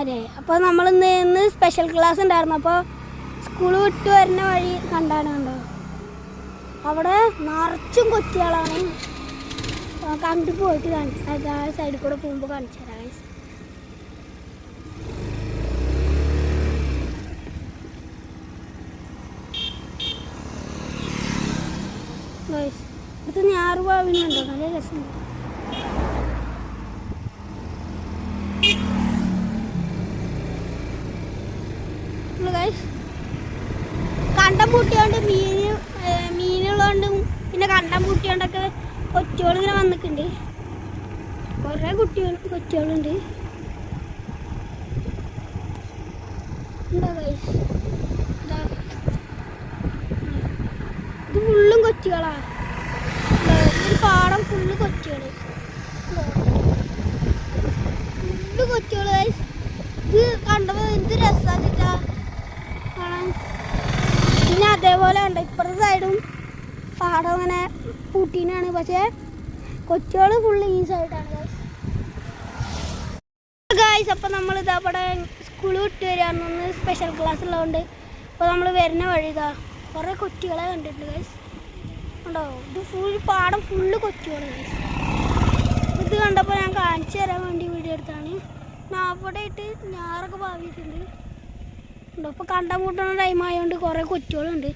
അതെ അപ്പോൾ നമ്മൾ ഇന്ന് സ്പെഷ്യൽ ക്ലാസ് ഉണ്ടായിരുന്നു. അപ്പോൾ സ്കൂൾ വിട്ട് വരുന്ന വഴി കണ്ടാണ് കണ്ടോ? അവിടെ നിറച്ചും കൊച്ചുകളാണ് കണ്ടു പോയിട്ട് കാണിച്ചു ആ സൈഡിൽ കൂടെ പോകുമ്പോൾ കാണിച്ചു തരാം ഇവിടുത്തെ ഞാറുപാവിനുണ്ടോ നല്ല രസമുണ്ട്. ഗൈസ് കണ്ടം പൂട്ടിയോണ്ട് മീന് മീനുള്ളതുകൊണ്ടും പിന്നെ കണ്ടം പൂട്ടിയോണ്ടൊക്കെ കൊച്ചുകൾ ഇങ്ങനെ വന്നിട്ടുണ്ട് കുറേ കുട്ടികൾ കൊച്ചുകളുണ്ട്. എന്താ ഇതാ. ഫുള്ളും കൊച്ചുകളാ. പാടം ഫുള്ള് കൊച്ചുകൾ ഫുള്ള് കൊച്ചുകൾ ഗൈസ് ഇത് കണ്ടപ്പോൾ എന്ത് രസാച്ചിട്ടാ അതേപോലെ ഉണ്ട്. ഇപ്പുറത്തെ സൈഡും പാടം അങ്ങനെ പൂട്ടീനാണ്. പക്ഷേ കൊച്ചുകൾ ഫുള്ള് ഈ സൈഡാണ് ഗായ്സ് അപ്പം നമ്മൾ ഇതാ അവിടെ സ്കൂൾ വിട്ട് വരികയാണ് സ്പെഷ്യൽ ക്ലാസ് ഉള്ളതുകൊണ്ട് അപ്പോൾ നമ്മൾ വരുന്ന വഴി ഇതാ കുറേ കൊച്ചുകളെ കണ്ടിട്ടുണ്ട് ഗൈസ് ഉണ്ടോ ഇത് ഫുൾ പാടം ഫുള്ള് കൊച്ചുകൾ ഗൈസ് ഇത് കണ്ടപ്പോൾ ഞാൻ കാണിച്ചു തരാൻ വേണ്ടി വീഡിയോ എടുത്താണ് അവിടെ ആയിട്ട് ഞാറൊക്കെ ഭാവിയിട്ടുണ്ട് ഉണ്ടോ ഇപ്പോൾ കണ്ടം കൂട്ടുന്ന ടൈം ആയതുകൊണ്ട് കുറേ കൊച്ചുകളുണ്ട്.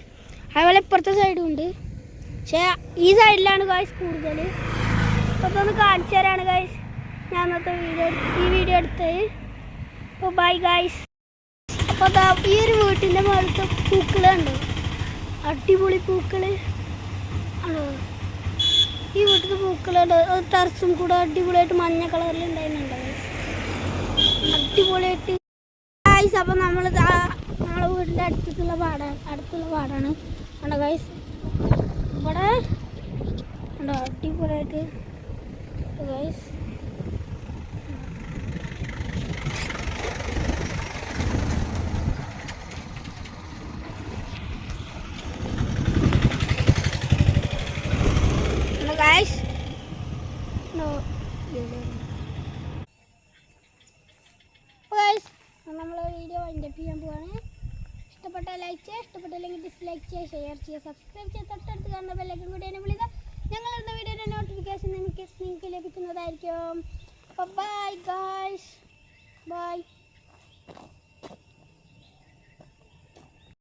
അതുപോലെ ഇപ്പുറത്തെ സൈഡും ഉണ്ട്. പക്ഷേ ഈ സൈഡിലാണ് ഗായ്സ് കൂടുതൽ അപ്പോൾ ഒന്ന് കാണിച്ചു തരാണ് ഗായ്സ് ഞാൻ ഇന്നത്തെ വീഡിയോ ഈ വീഡിയോ എടുത്തത്. അപ്പോൾ ബൈ ഗായ്സ് അപ്പോൾ ഈ ഒരു വീട്ടിന്റെ മുകളിലത്തെ പൂക്കളുണ്ട് അടിപൊളി പൂക്കൾ ഈ വീട്ടിൽ പൂക്കളുണ്ട് ടെറസും കൂടെ അടിപൊളിയായിട്ട് മഞ്ഞ കളറിൽ ഉണ്ടായിരുന്നുണ്ട്. അടിപൊളിയായിട്ട്. ഗായ്സ് അപ്പോൾ നമ്മൾ നമ്മളെ വീടിന്റെ അടുത്തുള്ള പാടാണ് അടുത്തുള്ള പാടാണ് കണ്ടോ ഗൈസ് ഇവിടെ കണ്ടോ അടിപൊളിയായിട്ട്. ഗൈസ് ഗൈസ് നോ ഗൈസ് നമ്മൾ വീഡിയോ വൈൻഡപ്പ് ചെയ്യാൻ പോവാണ്. ഇഷ്ടപ്പെട്ട ലൈക്ക് ചെയ്യുക ഇഷ്ടപ്പെട്ടില്ലെങ്കിൽ ഡിസ്ലൈക്ക് ചെയ്യുക ഷെയർ ചെയ്യുക സബ്സ്ക്രൈബ് ചെയ്യുക തൊട്ടടുത്ത് കാണുന്ന ബെല്ലൈക്കൻ കൂടി എന്നെ വിളിക്കുക. ഞങ്ങൾ ഇടുന്ന വീഡിയോയുടെ നോട്ടിഫിക്കേഷൻ നിങ്ങൾക്ക് നിങ്ങൾക്ക് ലഭിക്കുന്നതായിരിക്കും. Bye guys